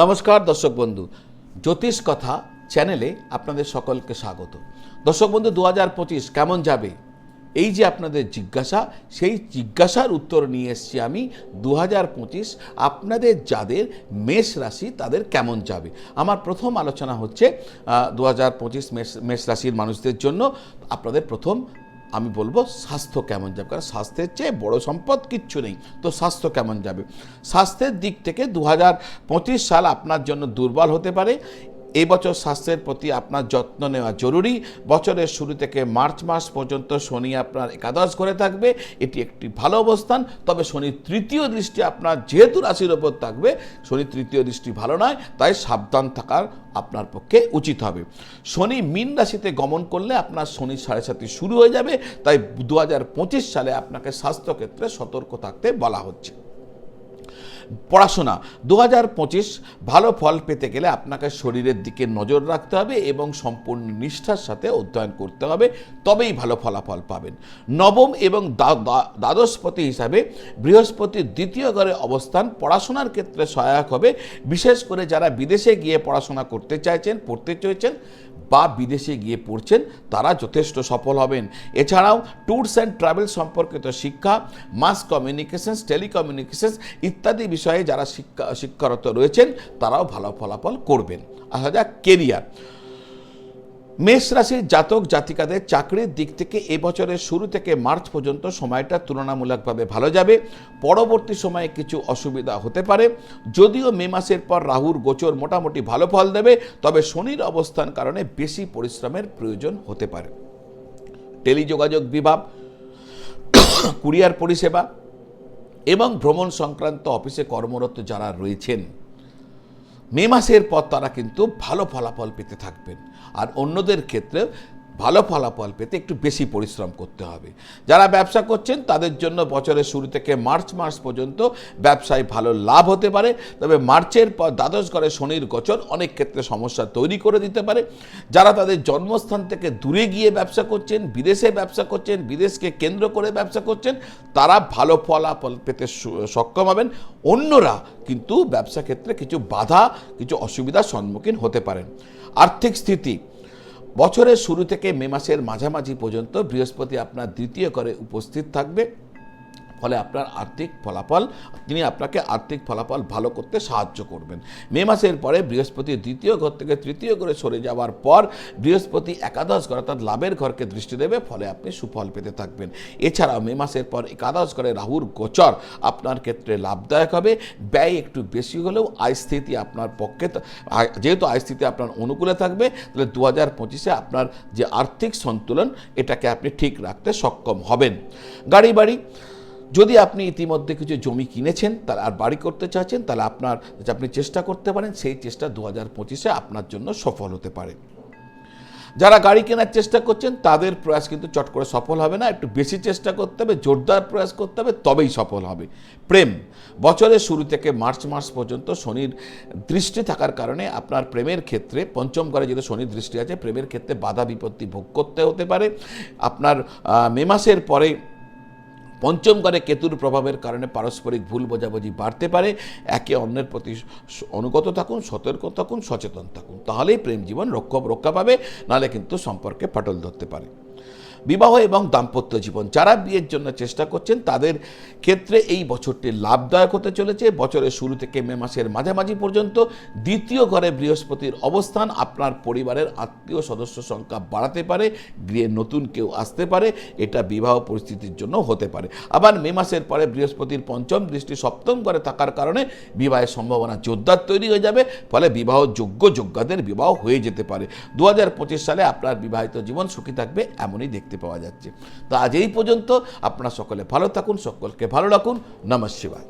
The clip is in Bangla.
নমস্কার, দর্শক বন্ধু। জ্যোতিষ কথা চ্যানেলে আপনাদের সকলকে স্বাগত। দর্শক বন্ধু দু হাজার পঁচিশ কেমন যাবে? এই যে আপনাদের জিজ্ঞাসা, সেই জিজ্ঞাসার উত্তর নিয়ে এসেছি আমি দু পঁচিশ আপনাদের যাদের মেষ রাশি তাদের কেমন যাবে? আমার প্রথম আলোচনা হচ্ছে দু হাজার পঁচিশ মেষ মেষ রাশির মানুষদের জন্য আপনাদের প্রথম আমি বলব স্বাস্থ্য কেমন যাবে? কারণ স্বাস্থ্যের চেয়ে বড় সম্পদ কিচ্ছু নেই। তো স্বাস্থ্য কেমন যাবে? স্বাস্থ্যের দিক থেকে দু হাজার পঁচিশ সাল আপনার জন্য দুর্বল হতে পারে। এই বছর স্বাস্থ্যের প্রতি আপনার যত্ন নেওয়া জরুরি। বছরের শুরু থেকে মার্চ মাস পর্যন্ত শনি আপনার একাদশ ঘরে থাকবে, এটি একটি ভালো অবস্থান। তবে শনির তৃতীয় দৃষ্টি আপনার যেহেতু রাশির ওপর থাকবে শনি তৃতীয় দৃষ্টি ভালো নয়, তাই সাবধান থাকার আপনার পক্ষে উচিত হবে। শনি মীন রাশিতে গমন করলে আপনার শনি সাড়ে সাথে শুরু হয়ে যাবে, তাই দু হাজার পঁচিশ সালে আপনাকে স্বাস্থ্যক্ষেত্রে সতর্ক থাকতে বলা হচ্ছে। পড়াশোনা। দু হাজার পঁচিশ ভালো ফল পেতে গেলে আপনাকে শরীরের দিকে নজর রাখতে হবে এবং সম্পূর্ণ নিষ্ঠার সাথে অধ্যয়ন করতে হবে, তবেই ভালো ফলাফল পাবেন। নবম এবং দ্বা- দ্বা- দ্বাদশপতি হিসাবে বৃহস্পতির দ্বিতীয় ঘরে অবস্থান, পড়াশোনার ক্ষেত্রে সহায়ক হবে। বিশেষ করে যারা বিদেশে গিয়ে পড়াশোনা করতে চাইছেন, পড়তে চাইছেন বা বিদেশে গিয়ে পড়ছেন, তারা যথেষ্ট সফল হবেন। এছাড়াও ট্যুরস অ্যান্ড ট্রাভেল সম্পর্কিত শিক্ষা, মাস কমিউনিকেশনস, টেলিকমিউনিকেশনস ইত্যাদি বিষয়ে যারা শিক্ষা, শিক্ষারত রয়েছেন, তারাও ভালো ফলাফল করবেন। আসা যাক, কেরিয়ার। মেষ রাশির জাতক জাতিকাদের চাকরির দিক থেকে এবছরের শুরু থেকে মার্চ পর্যন্ত সময়টা তুলনামূলকভাবে ভালো যাবে। পরবর্তী সময়ে কিছু অসুবিধা হতে পারে। যদিও মে মাসের পর রাহুর গোচর মোটামুটি ভালো ফল দেবে, তবে শনির অবস্থান কারণে বেশি পরিশ্রমের প্রয়োজন হতে পারে। টেলিযোগাযোগ বিভাগ, কুরিয়ার পরিষেবা এবং ভ্রমণ সংক্রান্ত অফিসে কর্মরত যারা রয়েছেন মে মাসের পর তারা কিন্তু ভালো ফলাফল পেতে থাকবেন। আর অন্যদের ক্ষেত্রে ভালো ফলাফল পেতে একটু বেশি পরিশ্রম করতে হবে। যারা ব্যবসা করছেন, তাদের জন্য বছরের শুরু থেকে মার্চ মাস পর্যন্ত ব্যবসায় ভালো লাভ হতে পারে। তবে মার্চের পর দ্বাদশ ঘরে শনির গোচর অনেক ক্ষেত্রে সমস্যা তৈরি করে দিতে পারে। যারা তাদের জন্মস্থান থেকে দূরে গিয়ে ব্যবসা করছেন, বিদেশে ব্যবসা করছেন, বিদেশকে কেন্দ্র করে ব্যবসা করছেন, তারা ভালো ফলাফল পেতে সক্ষম হবেন। অন্যরা কিন্তু ব্যবসা ক্ষেত্রে কিছু বাধা, কিছু অসুবিধার সম্মুখীন হতে পারেন। আর্থিক স্থিতি বছরের শুরু থেকে মে মাসের মাঝামাঝি পর্যন্ত বৃহস্পতি আপনার দ্বিতীয় করে উপস্থিত থাকবে। ফলে আপনার আর্থিক ফলাফল, তিনি আপনাকে আর্থিক ফলাফল ভালো করতে সাহায্য করবেন। মে মাসের পরে বৃহস্পতি দ্বিতীয় ঘর থেকে তৃতীয় ঘরে সরে যাওয়ার পর বৃহস্পতি একাদশ ঘর অর্থাৎ লাভের ঘরকে দৃষ্টি দেবে, ফলে আপনি সুফল পেতে থাকবেন। এছাড়াও মে মাসের পর একাদশ ঘরে রাহুর গোচর আপনার ক্ষেত্রে লাভদায়ক হবে। ব্যয় একটু বেশি হলেও আয় স্থিতি আপনার পক্ষে যেহেতু আয় স্থিতি আপনার অনুকূলে থাকবে, তাহলে দু হাজার পঁচিশে আপনার যে আর্থিক সন্তুলন, এটাকে আপনি ঠিক রাখতে সক্ষম হবেন। গাড়ি বাড়ি যদি আপনি ইতিমধ্যে কিছু জমি কিনেছেন, তাহলে আর বাড়ি করতে চাচ্ছেন, তাহলে আপনার আপনি চেষ্টা করতে পারেন, সেই চেষ্টা দু হাজার পঁচিশে আপনার জন্য সফল হতে পারে। যারা গাড়ি কেনার চেষ্টা করছেন, তাদের প্রয়াস কিন্তু চট করে সফল হবে না। একটু বেশি চেষ্টা করতে হবে, জোরদার প্রয়াস করতে হবে, তবেই সফল হবে। প্রেম, বছরের শুরু থেকে মার্চ মাস পর্যন্ত শনির দৃষ্টি থাকার কারণে আপনার প্রেমের ক্ষেত্রে, পঞ্চম ঘরে যেহেতু শনির দৃষ্টি আছে, প্রেমের ক্ষেত্রে বাধা বিপত্তি ভোগ করতে হতে পারে। আপনার মে মাসের পরে পঞ্চম ঘরে কেতুর প্রভাবের কারণে পারস্পরিক ভুল বোঝাবুঝি বাড়তে পারে। একে অন্যের প্রতি অনুগত থাকুন, সতর্ক থাকুন, সচেতন থাকুন। তাহলেই প্রেম জীবন রক্ষা রক্ষা পাবে, নাহলে কিন্তু সম্পর্কে ফাটল ধরতে পারে। বিবাহ এবং দাম্পত্য জীবন। যারা বিয়ের জন্য চেষ্টা করছেন, তাদের ক্ষেত্রে এই বছরটি লাভদায়ক হতে চলেছে। বছরের শুরু থেকে মে মাসের মাঝামাঝি পর্যন্ত দ্বিতীয় ঘরে বৃহস্পতির অবস্থান আপনার পরিবারের আত্মীয় সদস্য সংখ্যা বাড়াতে পারে, গৃহে নতুন কেউ আসতে পারে, এটা বিবাহ পরিস্থিতির জন্য হতে পারে। আবার মে মাসের পরে বৃহস্পতির পঞ্চম দৃষ্টি সপ্তম ঘরে থাকার কারণে বিবাহের সম্ভাবনা জোরদার তৈরি হয়ে যাবে, ফলে বিবাহ যোগ্য যোগ্যদের বিবাহ হয়ে যেতে পারে। দু হাজার পঁচিশ সালে আপনার বিবাহিত জীবন সুখী থাকবে, এমনই দেখতে পাওয়া যাচ্ছে তো আজ এই পর্যন্ত আপনারা সকলে ভালো থাকুন সকলকে ভালো রাখুন নমঃ শিবায়